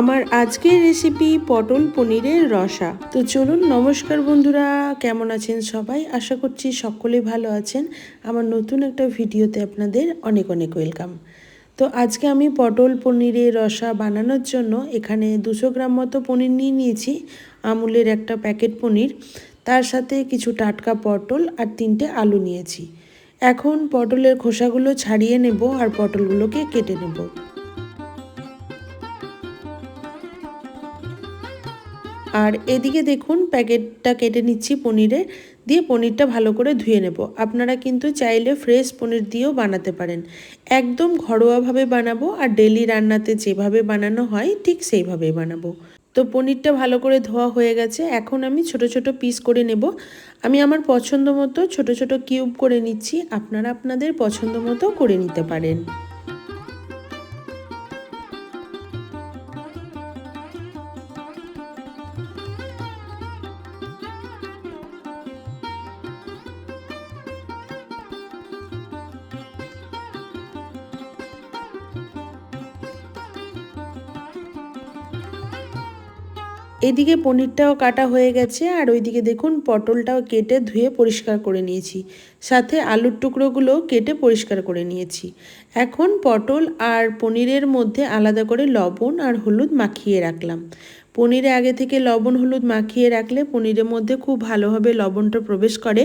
আমার আজকের রেসিপি পটল পনিরের রসা। তো চলুন, নমস্কার বন্ধুরা, কেমন আছেন সবাই? আশা করছি সকলে ভালো আছেন। আমার নতুন একটা ভিডিওতে আপনাদের অনেক অনেক ওয়েলকাম। তো আজকে আমি পটল পনিরের রসা বানানোর জন্য এখানে দুশো গ্রাম মতো পনির নিয়ে নিয়েছি, আমুলের একটা প্যাকেট পনির। তার সাথে কিছু টাটকা পটল আর তিনটে আলু নিয়েছি। এখন পটলের খোসাগুলো ছাড়িয়ে নেব আর পটলগুলোকে কেটে নেব। আর এদিকে দেখুন প্যাকেটটা কেটে নিচ্ছি পনিরের দিয়ে পনিরটা ভালো করে ধুয়ে নেব। আপনারা কিন্তু চাইলে ফ্রেশ পনির দিয়েও বানাতে পারেন। একদম ঘরোয়াভাবে বানাবো আর ডেলি রান্নাতে যেভাবে বানানো হয় ঠিক সেইভাবেই বানাবো। তো পনিরটা ভালো করে ধোয়া হয়ে গেছে। এখন আমি ছোট ছোট পিস করে নেব। আমি আমার পছন্দ মতো ছোট ছোট কিউব করে নিচ্ছি। আপনারা আপনাদের পছন্দ মতো করে নিতে পারেন। এদিকে পনিরটাও কাটা হয়ে গেছে আর ওইদিকে দেখুন পটলটাও কেটে ধুয়ে পরিষ্কার করে নিয়েছি। সাথে আলুর টুকরোগুলো কেটে পরিষ্কার করে নিয়েছি। এখন পটল আর পনিরের মধ্যে আলাদা করে লবণ আর হলুদ মাখিয়ে রাখলাম। পনিরে আগে থেকে লবণ হলুদ মাখিয়ে রাখলে পনিরের মধ্যে খুব ভালোভাবে লবণটা প্রবেশ করে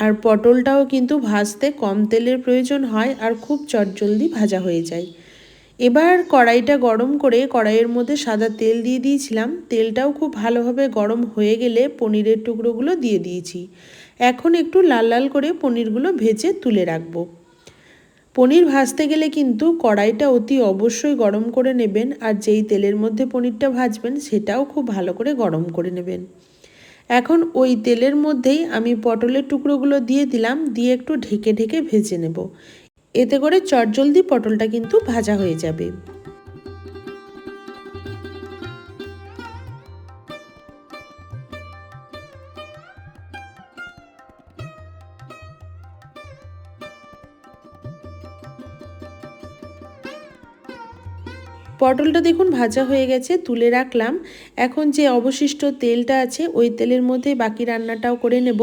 আর পটলটাও কিন্তু ভাজতে কম তেলের প্রয়োজন হয় আর খুব চটজলদি ভাজা হয়ে যায়। এবার কড়াইটা গরম করে কড়াইয়ের মধ্যে সাদা তেল দিয়ে দিয়েছিলাম। তেলটাও খুব ভালোভাবে গরম হয়ে গেলে পনিরের টুকরোগুলো দিয়ে দিয়েছি। এখন একটু লাল লাল করে পনিরগুলো ভেজে তুলে রাখব। পনির ভাজতে গেলে কিন্তু কড়াইটা অতি অবশ্যই গরম করে নেবেন আর যেই তেলের মধ্যে পনিরটা ভাজবেন সেটাও খুব ভালো করে গরম করে নেবেন। এখন ওই তেলের মধ্যেই আমি পটলের টুকরোগুলো দিয়ে দিলাম, দিয়ে একটু ঢেকে ঢেকে ভেজে নেব। এতে করে চটজলদি পটলটা কিন্তু ভাজা হয়ে যাবে। পটলটা দেখুন ভাজা হয়ে গেছে, তুলে রাখলাম। এখন যে অবশিষ্ট তেলটা আছে, ওই তেলের মধ্যে বাকি রান্নাটাও করে নেব।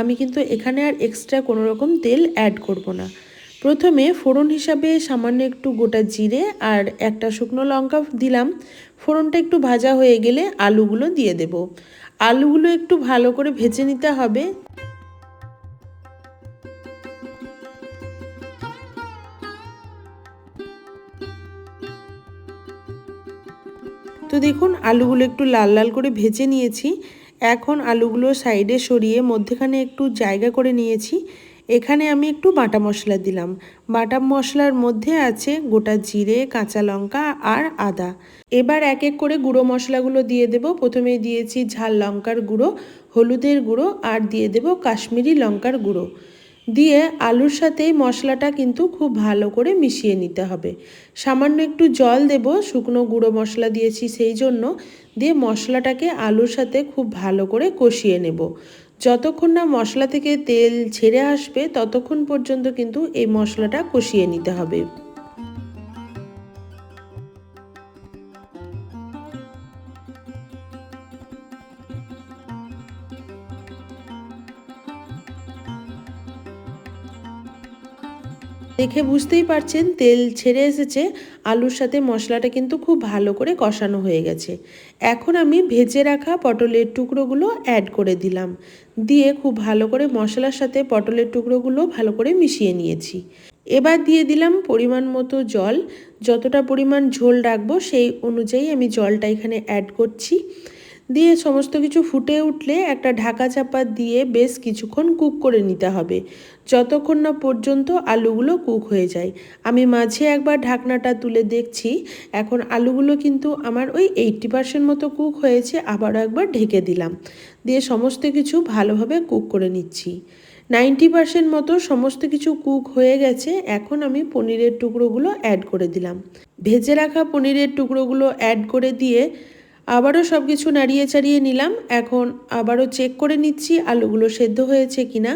আমি কিন্তু এখানে আর এক্সট্রা কোনো রকম তেল অ্যাড করব না। প্রথমে ফোড়ন হিসাবে সামান্য একটু গোটা জিরে আর একটা শুকনো লঙ্কা দিলাম। ফোড়নটা একটু ভাজা হয়ে গেলে আলুগুলো দিয়ে দেব। আলুগুলো একটু ভালো করে ভেজে নিতে হবে। তো দেখুন, আলুগুলো একটু লাল লাল করে ভেজে নিয়েছি। এখন আলুগুলো সাইডে সরিয়ে মধ্যেখানে একটু জায়গা করে নিয়েছি। এখানে আমি একটু বাটা মশলা দিলাম। বাটা মশলার মধ্যে আছে গোটা জিরে, কাঁচা লঙ্কা আর আদা। এবার এক এক করে গুঁড়ো মশলাগুলো দিয়ে দেব। প্রথমে দিয়েছি ঝাল লঙ্কার গুঁড়ো, হলুদের গুঁড়ো আর দিয়ে দেব কাশ্মীরি লঙ্কার গুঁড়ো। দিয়ে আলুর সাথে মশলাটা কিন্তু খুব ভালো করে মিশিয়ে নিতে হবে। সামান্য একটু জল দেব, শুকনো গুঁড়ো মশলা দিয়েছি সেই জন্য। দিয়ে মশলাটাকে আলুর সাথে খুব ভালো করে কষিয়ে নেব। যতক্ষণ না মশলা থেকে তেল ছেড়ে আসবে, ততক্ষণ পর্যন্ত কিন্তু এই মশলাটা কষিয়ে নিতে হবে। দেখে বুঝতেই পারছেন, তেল ছেড়ে এসেছে। আলুর সাথে মশলাটা কিন্তু খুব ভালো করে কষানো হয়ে গেছে। এখন আমি ভেজে রাখা পটলের টুকরোগুলো অ্যাড করে দিলাম। দিয়ে খুব ভালো করে মশলার সাথে পটলের টুকরোগুলো ভালো করে মিশিয়ে নিয়েছি। এবার দিয়ে দিলাম পরিমাণ মতো জল। যতটা পরিমাণ ঝোল রাখব সেই অনুযায়ী আমি জলটা এখানে অ্যাড করছি। দিয়ে সমস্ত কিছু ফুটে উঠলে একটা ঢাকা চাপা দিয়ে বেশ কিছুক্ষণ কুক করে নিতে হবে। যতক্ষণ না পর্যন্ত আলুগুলো কুক হয়ে যায়। আমি মাঝে একবার ঢাকনাটা তুলে দেখছি, এখন আলুগুলো কিন্তু আমার ওই এইটটি পার্সেন্ট মতো কুক হয়েছে, আবারও একবার ঢেকে দিলাম। দিয়ে সমস্ত কিছু ভালোভাবে কুক করে নিচ্ছি। নাইনটি পার্সেন্ট মতো সমস্ত কিছু কুক হয়ে গেছে, এখন আমি পনিরের টুকরোগুলো অ্যাড করে দিলাম। ভেজে রাখা পনিরের টুকরোগুলো অ্যাড করে দিয়ে আবারও সব কিছু নাড়িয়ে চাড়িয়ে নিলাম। এখন আবারও চেক করে নিচ্ছি আলুগুলো সেদ্ধ হয়েছে কিনা।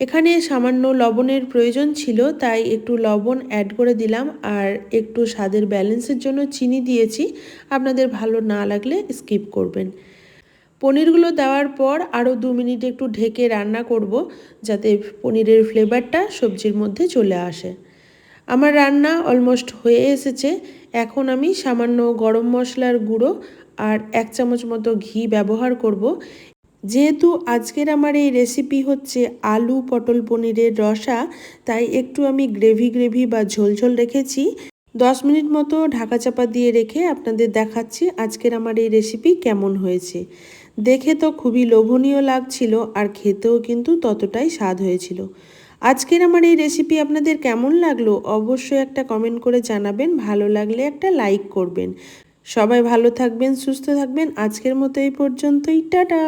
এখানে সামান্য লবণের প্রয়োজন ছিল, তাই একটু লবণ অ্যাড করে দিলাম আর একটু স্বাদের ব্যালেন্সের জন্য চিনি দিয়েছি। আপনাদের ভালো না লাগলে স্কিপ করবেন। পনিরগুলো দেওয়ার পর আরও দু মিনিট একটু ঢেকে রান্না করব, যাতে পনিরের ফ্লেভারটা সবজির মধ্যে চলে আসে। আমার রান্না অলমোস্ট হয়ে এসেছে। এখন আমি সামান্য গরম মশলার গুঁড়ো আর এক চামচ মতো ঘি ব্যবহার করব। যেহেতু আজকের আমার এই রেসিপি হচ্ছে আলু পটল পনিরের রসা, তাই একটু আমি গ্রেভি গ্রেভি বা ঝোলঝোল রেখেছি। দশ মিনিট মতো ঢাকা চাপা দিয়ে রেখে আপনাদের দেখাচ্ছি আজকের আমার এই রেসিপি কেমন হয়েছে। দেখে তো খুবই লোভনীয় লাগছিল আর খেতেও কিন্তু ততটাই স্বাদ হয়েছিল। আজকের আমার এই রেসিপি আপনাদের কেমন লাগল অবশ্যই একটা কমেন্ট করে জানাবেন, ভালো লাগলে একটা লাইক করবেন। সবাই ভালো থাকবেন সুস্থ থাকবেন। আজকের মতো এই পর্যন্তই। টাটা!